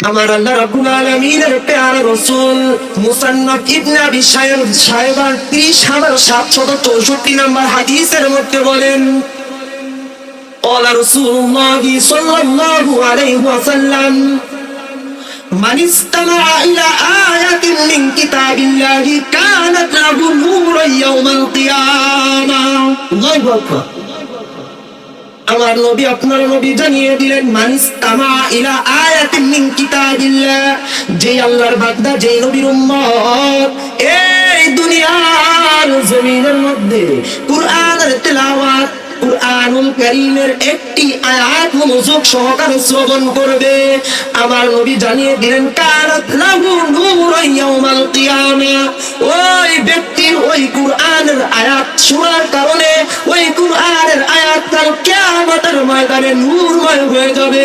আমার আল্লাহ রাব্বুল আলামিনের প্যারা রাসূল মুসান্নাফ ইবনে আবি শাইব সাহেবার 30764 নম্বর হাদিসের মধ্যে বলেন قال رسول الله صلى الله عليه وسلم من استمع إلى آية من كتاب الله كانت له نورا يوم القيامة الله أكبر আমার নবী, আপনার নবী জানিয়ে দিলেন মানিস তামা ইলা আয়াতিন মিন কিতাবিল্লাহ। যে আল্লাহর বান্দা যে নবীর উম্মত, এই দুনিয়ার জমিনের মধ্যে কুরআনের তেলাওয়াত, কুরআনুল কারীমের একটি আয়াত মনোযোগ সহকারে শ্রবণ করবে। আমার নবী জানিয়ে দিলেন কারাত লাহু নূরুন ইয়াউমাল কিয়ামা। ওই ব্যক্তির ওই কুরআনের আয়াত শোনার কারণে ওই কিয়ামতের ময়দানে নূরময় হয়ে যাবে।